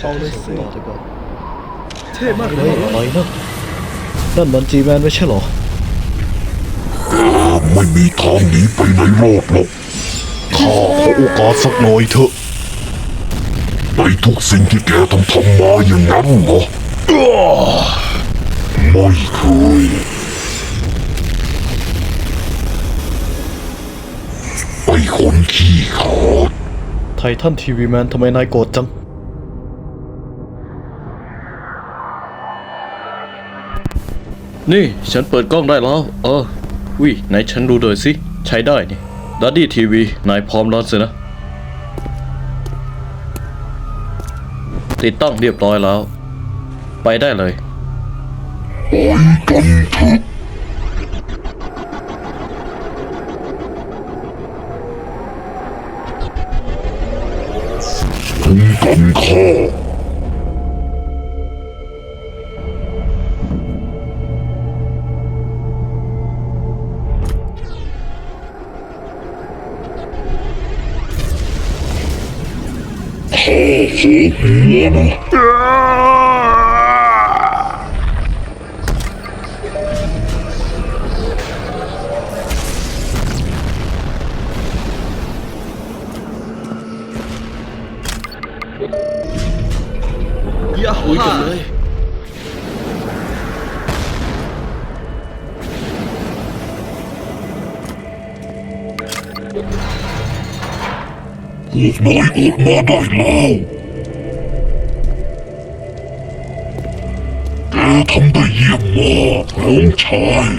เอาเลยสิต่อดีกว่าเท่มากเลเฮ้ยยอะไรนะนั่นมันจีแมนไม่ใช่เหรอ ไม่มีทางหนีไปไหนรอดหรอกข้าขอโอกาสสักหน่อยเถอะในทุกสิ่งที่แกทำทำมาอย่างนั้นเหรออ้าไม่เคยไอ้คนขี้ขาดไททันทีวีแมนทำไมนายโกรธจัง นี่ฉันเปิดกล้องได้แล้ว เออวิไหนฉันดูหน่อยสิ ใช้ได้นี่ดัดดี้ทีวีนายพร้อมแล้วสินะ ติดตั้งเรียบร้อยแล้ว ไปได้เลยไปกันเถอะกันข้า ข้าขอหัวนะอย่า คุยกันเลยพวกนายออกมาได้แล้วแกทำได้เยี่ยมมากน้องชาย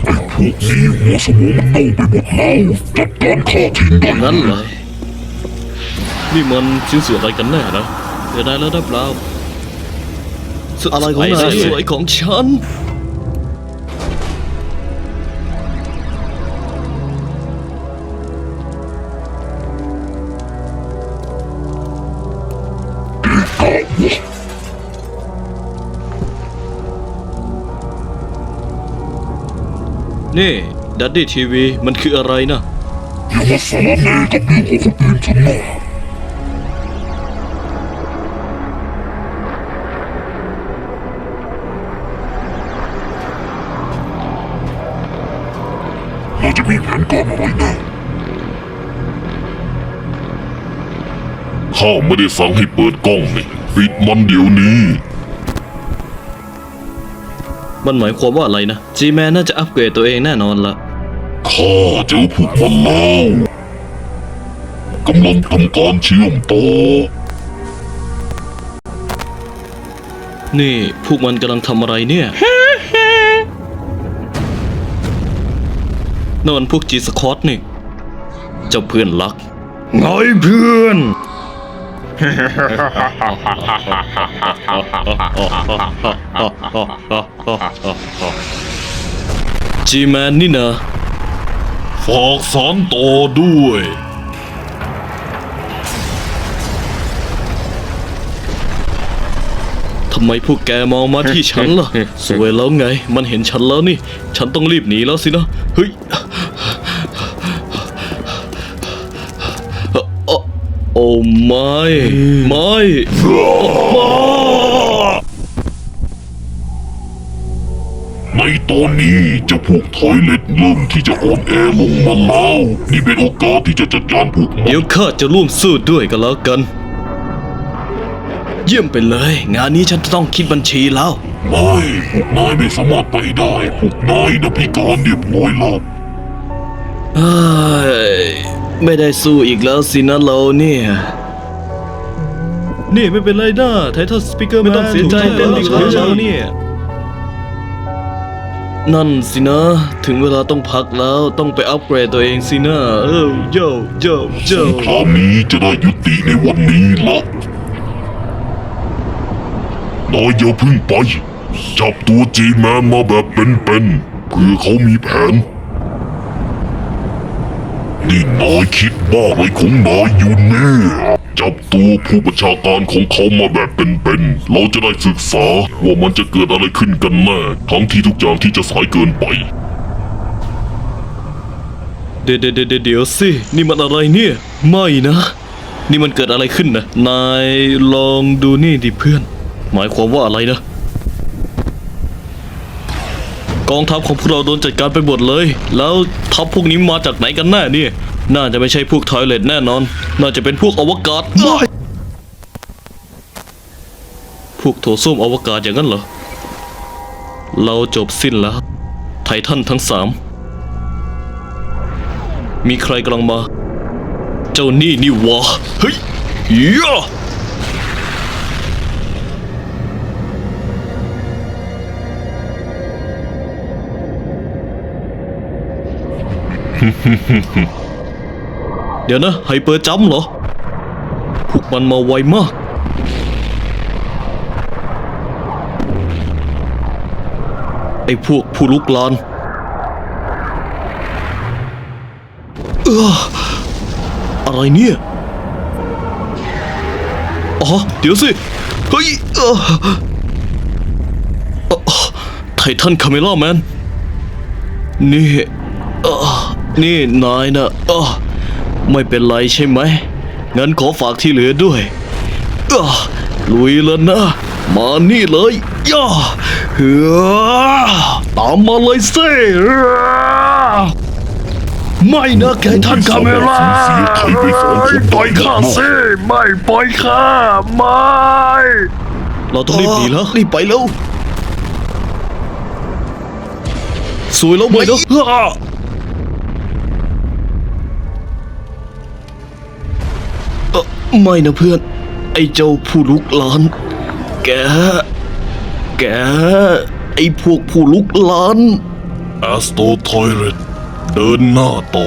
ไอ้พวกนี้หัวสมองมันเน่าไปหมดแล้วจัดการข้าทิ้งได้งั้นเลย นี่มันชิ้นส่วนอะไรกันแน่นะเดี๋ยวได้แล้วได้เปล่าอะไรของนายสวยของฉันกะวะนี่ดัดดี้ทีวีมันคืออะไรนะอย่ามาสารแหน่กับเรื่องของคนอื่นฉันนะ จะมีแผนการอะไรนะข้าไม่ได้สั่งให้เปิดกล้องนี่ปิดมันเดี๋ยวนี้ มันหมายความว่าอะไรนะ จีแมนน่าจะอัปเกรดตัวเองแน่นอนละข้าเจอพวกมันแล้วกำลังทำการเชื่อมต่อ นี่พวกมันกำลังทำอะไรเนี่ย นอนพวกจีสคอตนี่ เจ้าเพื่อนรักไงเพื่อน จีแมนนี่นะฝากสารต่อด้วย ทำไมพวกแกมองมาที่ฉันล่ะ สวยแล้วไง มันเห็นฉันแล้วนี่ ฉันต้องรีบหนีแล้วสินะ เฮ้ย โอ้ไม่ไม่ในตอนนี้เจะพวกทอยเล็ตเริ่มที่จะอ่อนแอลงมาแล้วนี่เป็นโอกาสที่จะจัดการพวกมันเดี๋ยวข้าจะร่วมสู้ด้วยกันแล้วกัน เยี่ยมไปเลย งานนี้ฉันจะต้องคิดบัญชีแล้ว ไม่พวกนายไม่สามารถไปได้พวกนายนะพิการเรียบร้อยแล้ว เอ้ย ไม่ได้สู้อีกแล้วสินะเราเนี่ย นี่ไม่เป็นไรนะไททันสปีกเกอร์ไม่ต้องเสียใจเต้นอีกแล้วเนี่ย นั่นสินะ ถึงเวลาต้องพักแล้วต้องไปอัปเกรดตัวเองสินะเออโยโยโยสงครามนี้จะได้ยุติในวันนี้ละนายอย่าเพึ่งไป จับตัวจีแมนมาแบบเป็นๆเพื่อเขามีแผน นี่นายคิดบ้าอะไรของนายอยู่เนี่ยจับตัวผู้บัญชาการของเขามาแบบเป็นๆ เราจะได้ศึกษาว่ามันจะเกิดอะไรขึ้นกันแน่ ทั้งที่ทุกอย่างที่จะสายเกินไป เดี๋ยวเดี๋ยวเดี๋ยวเดี๋ยวสิ นี่มันอะไรเนี่ย ไม่นะ นี่มันเกิดอะไรขึ้นนะ นายลองดูนี่ดิเพื่อน หมายความว่าอะไรนะ ก องทัพของพวกเราโดนจัดการไปหมดเลย แล้วทัพพวกนี้มาจากไหนกันแน่เนี่ย น่าจะไม่ใช่พวกทอยเลตแน่นอน น่าจะเป็นพวกอวกาศ พวกโถส้วมอวกาศอย่างนั้นเหรอ เราจบสิ้นแล้ว ไททันทั้งสาม มีใครกำลังมา เจ้านี่นี่วะ เฮ้ยยะ เดี๋ยวนะไฮเปอร์จัมเหรอ พวกมันมาไวมาก ไอ้พวกผู้ลุกลานอะไรเนี่ย อ๋อ เดี๋ยวสิ เฮ้ยเออไททันคาเมล่าแมน นี่เออ นี่นายนะเอ่อไม่เป็นไรใช่ไหม งั้นขอฝากที่เหลือด้วยเอ่อลุยแล้วนะ มานี่เลยย่าเฮ้อตามมาเลยสิไม่นะไททันคาเมล่าเสียไทยไปสองคนปล่อยข้าสิไม่ปล่อยข้าไม่ เราต้องรีบหนีแล้วรีบไปแล้วสวยแล้วไหมเน ไม่นะเพื่อน ไอ้เจ้าผู้ลุกล้าน แก แก ไอ้พวกผู้ลุกล้าน แอสโตทอยเรตเดินหน้าต่อ